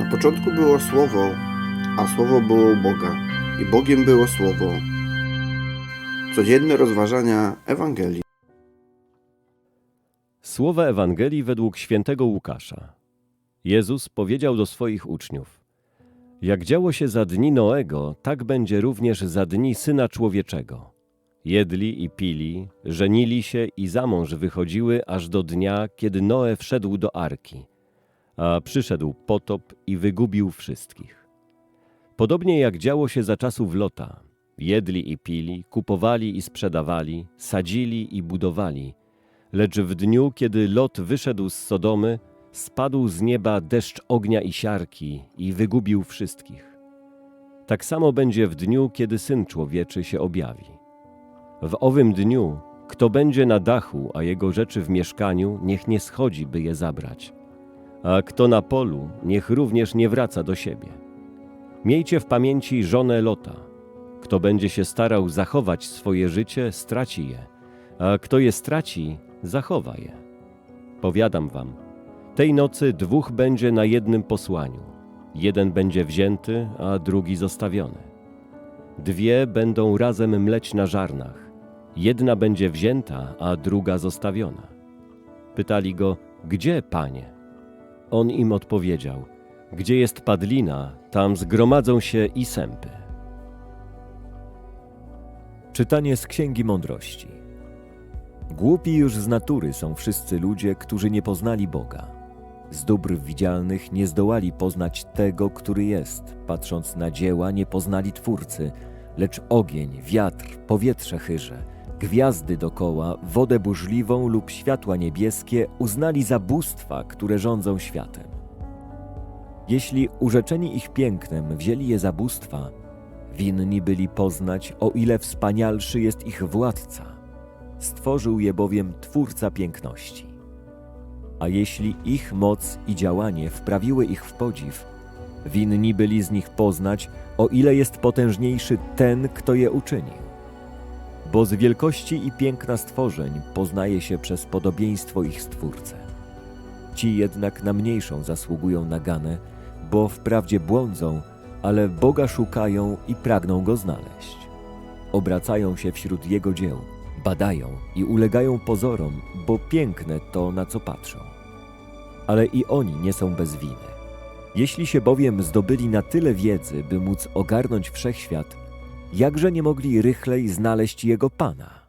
Na początku było Słowo, a Słowo było u Boga, i Bogiem było Słowo. Codzienne rozważania Ewangelii. Słowa Ewangelii według świętego Łukasza. Jezus powiedział do swoich uczniów: Jak działo się za dni Noego, tak będzie również za dni syna człowieczego. Jedli i pili, żenili się i za mąż wychodziły aż do dnia, kiedy Noe wszedł do arki, a przyszedł potop i wygubił wszystkich. Podobnie jak działo się za czasów Lota. Jedli i pili, kupowali i sprzedawali, sadzili i budowali. Lecz w dniu, kiedy Lot wyszedł z Sodomy, spadł z nieba deszcz ognia i siarki i wygubił wszystkich. Tak samo będzie w dniu, kiedy Syn Człowieczy się objawi. W owym dniu, kto będzie na dachu, a jego rzeczy w mieszkaniu, niech nie schodzi, by je zabrać. A kto na polu, niech również nie wraca do siebie. Miejcie w pamięci żonę Lota. Kto będzie się starał zachować swoje życie, straci je, a kto je straci, zachowa je. Powiadam wam, tej nocy dwóch będzie na jednym posłaniu. Jeden będzie wzięty, a drugi zostawiony. Dwie będą razem mleć na żarnach. Jedna będzie wzięta, a druga zostawiona. Pytali go, gdzie, panie? On im odpowiedział, gdzie jest padlina, tam zgromadzą się i sępy. Czytanie z Księgi Mądrości. Głupi już z natury są wszyscy ludzie, którzy nie poznali Boga. Z dóbr widzialnych nie zdołali poznać tego, który jest. Patrząc na dzieła, nie poznali Twórcy, lecz ogień, wiatr, powietrze chyże, gwiazdy dokoła, wodę burzliwą lub światła niebieskie uznali za bóstwa, które rządzą światem. Jeśli urzeczeni ich pięknem wzięli je za bóstwa, winni byli poznać, o ile wspanialszy jest ich władca. Stworzył je bowiem Twórca piękności. A jeśli ich moc i działanie wprawiły ich w podziw, winni byli z nich poznać, o ile jest potężniejszy ten, kto je uczynił. Bo z wielkości i piękna stworzeń poznaje się przez podobieństwo ich Stwórcę. Ci jednak na mniejszą zasługują naganę, bo wprawdzie błądzą, ale Boga szukają i pragną Go znaleźć. Obracają się wśród Jego dzieł, badają i ulegają pozorom, bo piękne to, na co patrzą. Ale i oni nie są bez winy. Jeśli się bowiem zdobyli na tyle wiedzy, by móc ogarnąć wszechświat, jakże nie mogli rychlej znaleźć Jego Pana?